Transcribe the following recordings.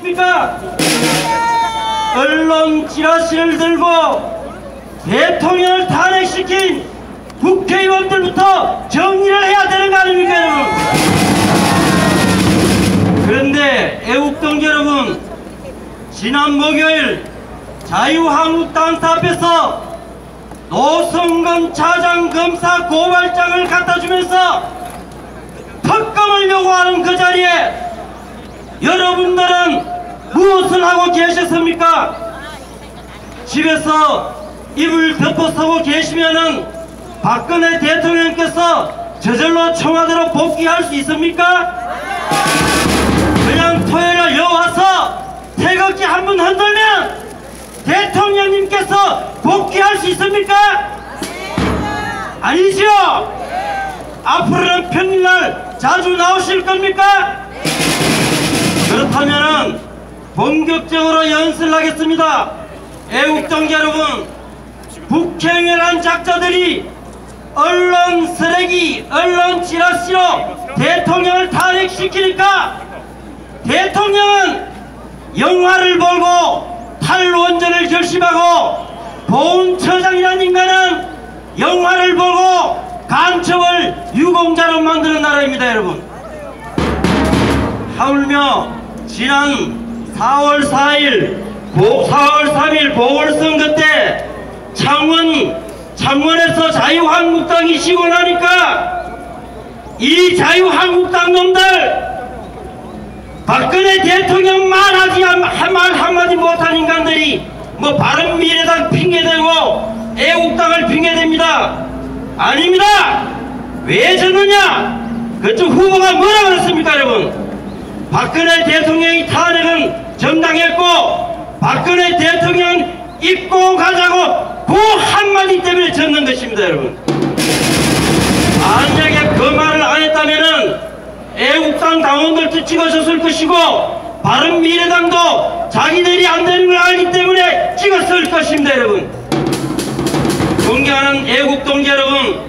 입니까? 언론 지라시를 들고 대통령을 탄핵시킨 국회의원들부터 정리를 해야 되는 거 아닙니까 여러분? 그런데 애국동 여러분 지난 목요일 자유한국당 앞에서 노승건 차장검사 고발장을 갖다 주면서 특검을 요구하는 그 자리에 여러분들은 무엇을 하고 계셨습니까? 집에서 입을 덮어 서고 계시면은 박근혜 대통령께서 저절로 청와대로 복귀할 수 있습니까? 그냥 토요일에 여와서 태극기 한 번 흔들면 대통령님께서 복귀할 수 있습니까? 아니죠? 앞으로는 평일날 자주 나오실 겁니까? 그렇다면은 본격적으로 연습을 하겠습니다. 애국동 여러분, 북행이란 작자들이 언론 쓰레기, 언론 지라시로 대통령을 탄핵시키니까 대통령은 영화를 보고 탈원전을 결심하고 보훈처장이라는 인간은 영화를 보고 간첩을 유공자로 만드는 나라입니다 여러분 하물며 지난 4월 4일, 4월 3일 보궐선거 때 창원, 창원에서 자유한국당이 시고 나니까 이 자유한국당 놈들 박근혜 대통령 말하지 말 한마디 못한 인간들이 뭐 바른미래당 핑계대고 애국당을 핑계댑니다. 아닙니다. 왜 졌느냐? 그쪽 후보가 뭐라 그랬습니까 여러분? 박근혜 대통령이 탄핵은 정당했고 박근혜 대통령 입고 가자고 그 한마디 때문에 졌는 것입니다 여러분. 만약에 그 말을 안 했다면은 애국당 당원들도 찍어줬을 것이고 바른미래당도 자기들이 안 되는 걸 알기 때문에 찍었을 것입니다 여러분. 존경하는 애국동 여러분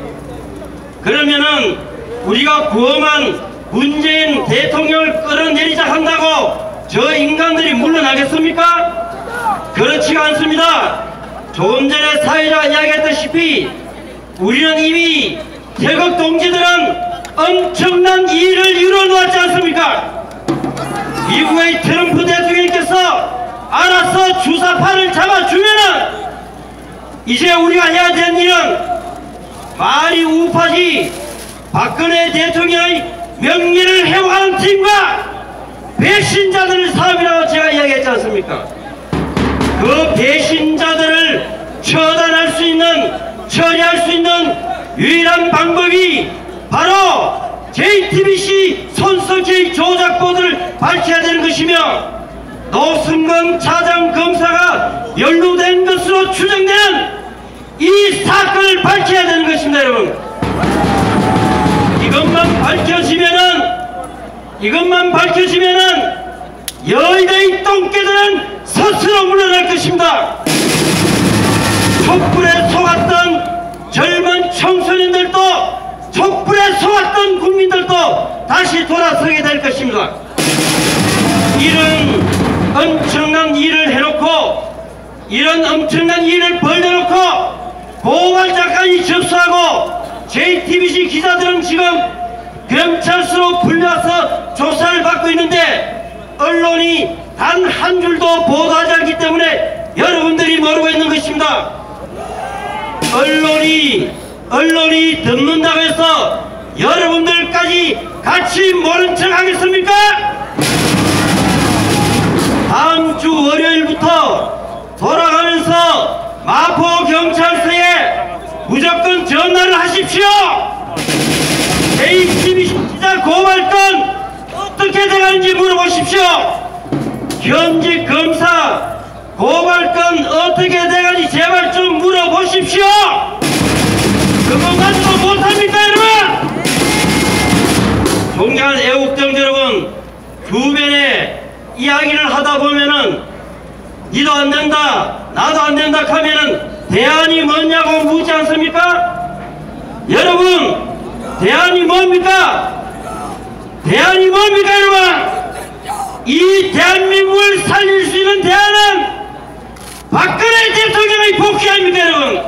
그러면은 우리가 구엄한 문재인 대통령을 끌어내리자 한다고 저 인간들이 물러나겠습니까? 그렇지가 않습니다. 조금 전에 사회자가 이야기했다시피 우리는 이미 태극 동지들은 엄청난 일을 이뤄놓았지 않습니까? 미국의 트럼프 대통령께서 알아서 주사파를 잡아주면은 이제 우리가 해야 되는 일은 말이 우파지 박근혜 대통령의 명예를 해오하는 팀과 배신자들의 사업이라고 제가 이야기했지 않습니까? 그 배신자들을 처단할 수 있는 처리할 수 있는 유일한 방법이 바로 JTBC 손석희 조작보들을 밝혀야 되는 것이며 노승건 차장 검사가 연루된 것으로 추정되는 이 사건을 밝혀야 되는 것입니다 여러분 이것만 밝혀지면은 이것만 밝혀지면은 여의도의 똥개들은 스스로 물러날 것입니다. 촛불에 속았던 젊은 청소년들도 촛불에 속았던 국민들도 다시 돌아서게 될 것입니다. 이런 엄청난 일을 해놓고 이런 엄청난 일을 벌려놓고 고발자까지 접수하고 JTBC 기자들은 지금 경찰서로 불려서 조사를 받고 있는데 언론이 단 한 줄도 보도하지 않기 때문에 여러분들이 모르고 있는 것입니다. 언론이 언론이 듣는다고 해서 여러분들까지 같이 모른 척 하겠습니까? 다음 주 월요일부터 돌아가면서 마포 경찰서에 무조건 전화를 하십시오. JTBC 기자 고발건 어떻게 돼가는지 물어보십시오. 현직 검사 고발건 어떻게 돼가는지 제발 좀 물어보십시오. 그것 가지고 못합니까 여러분? 존경하는 애국정 여러분 주변에 이야기를 하다 보면은 니도 안 된다 나도 안 된다 하면은 대안이 뭐냐고 묻지 않습니까? 여러분 대안이 뭡니까? 대안이 뭡니까 여러분? 이 대한민국을 살릴 수 있는 대안은 박근혜 대통령이 복귀합니다 여러분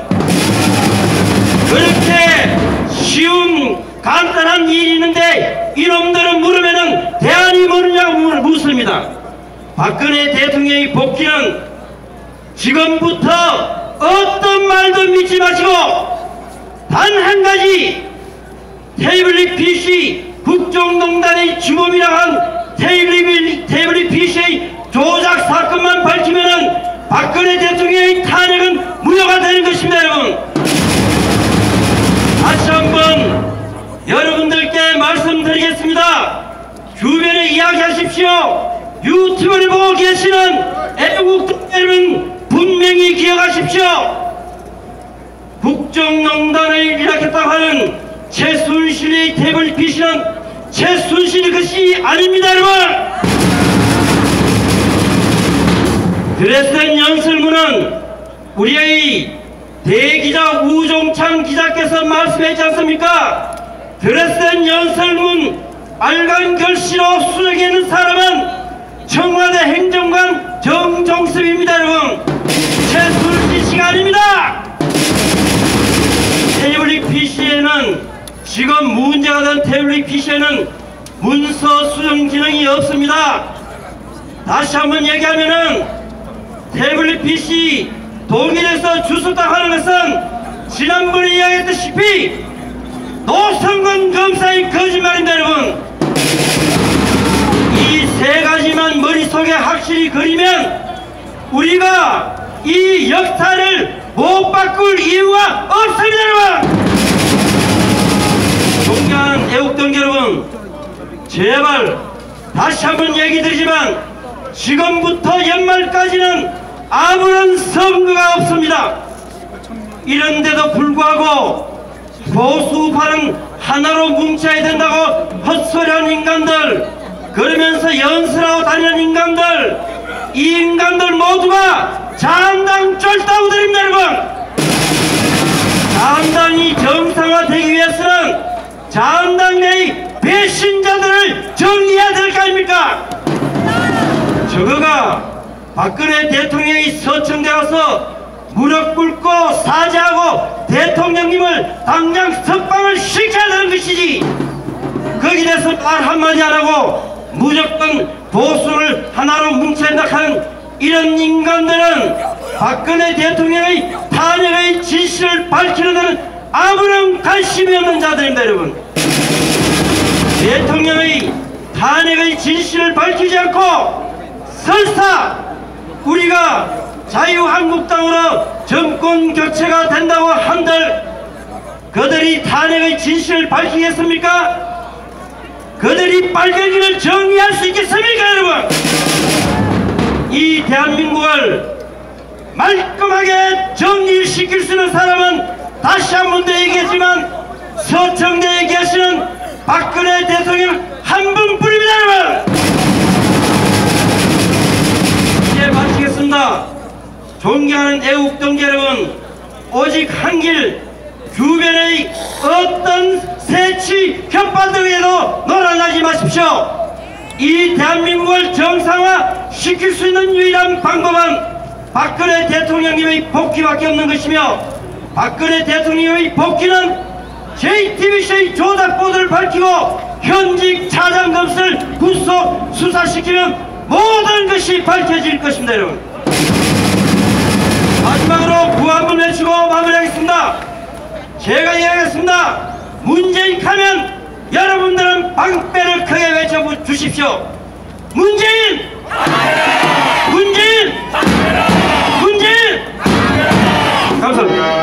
그렇게 쉬운 간단한 일이 있는데 이놈들은 물으면 대안이 뭐냐고 묻습니다 박근혜 대통령이 복귀는 지금부터 어 말도 믿지 마시고 단 한 가지 태블릿 PC 국정농단의 주범이라 한 태블릿, 태블릿 PC의 조작 사건만 밝히면은 박근혜 대통령의 탄핵은 무효가 되는 것입니다 여러분. 다시 한번 여러분들께 말씀드리겠습니다. 주변에 이야기하십시오. 유튜브를 보고 계시는 애국 여러분 분명히 기억하십시오 국정농단을 일으켰다고 하는 최순실의 태블릿 PC는 최순실의 것이 아닙니다 여러분! 드레스덴 연설문은 우리의 대기자 우종창 기자께서 말씀했지 않습니까? 드레스덴 연설문 빨간 글씨로 수정해 있는 사람은 청와대 행정관 정종섭입니다 여러분. 최순실 씨가 아닙니다 PC에는 지금 문제가 된 태블릿 PC에는 문서 수정 기능이 없습니다. 다시 한번 얘기하면은 태블릿 PC 동일해서 주소딱 하는 것은 지난번에 이야기했다시피 노성근 검사의 거짓말입니다 여러분 이 세 가지만 머릿속에 확실히 그리면 우리가 이 역사를 못 바꿀 이유가 없습니다 여러분 존경하는 애국동 여러분 제발 다시 한번 얘기 드리지만 지금부터 연말까지는 아무런 선거가 없습니다. 이런데도 불구하고 보수파는 하나로 뭉쳐야 된다고 헛소리하는 인간들 그러면서 연설하고 다니는 인간들 이 인간들 모두가 자한당 쫄다구들입니다 여러분. 자한당이 정상화되기 위해서는 자한당 내의 배신자들을 정리해야 될 거 아닙니까? 저거가 박근혜 대통령이 서청대 가서 무릎 꿇고 사죄하고 대통령님을 당장 석방을 시켜야 되는 것이지. 거기에 대해서 말 한마디 안 하고 무조건 보수를 하나로 뭉쳐낸다 하는 이런 인간들은 박근혜 대통령의 탄핵의 진실을 밝히는 데는 아무런 관심이 없는 자들입니다 여러분 대통령의 탄핵의 진실을 밝히지 않고 설사 우리가 자유한국당으로 정권 교체가 된다고 한들 그들이 탄핵의 진실을 밝히겠습니까? 그들이 빨갱이를 정리할 수 있겠습니까 여러분? 이 대한민국을 말끔하게 정리시킬 수 있는 사람은 다시 한 번 더 얘기했지만 서청대에 계시는 박근혜 대통령 한 분뿐입니다 여러분! 이제 마치겠습니다. 존경하는 애국동 여러분 오직 한길 주변의 어떤 새치 혓바닥에도 놀아나지 마십시오. 이 대한민국을 정상화 시킬 수 있는 유일한 방법은 박근혜 대통령님의 복귀밖에 없는 것이며 박근혜 대통령의 복귀는 JTBC 조작보도를 밝히고 현직 차장 검수를 구속 수사시키는 모든 것이 밝혀질 것입니다 여러분 마지막으로 구한번 외치고 마무리하겠습니다 제가 이야기하겠습니다 문재인 카면 여러분들은 방패를 크게 외쳐주십시오 문재인! 문재인! 문재인! 감사합니다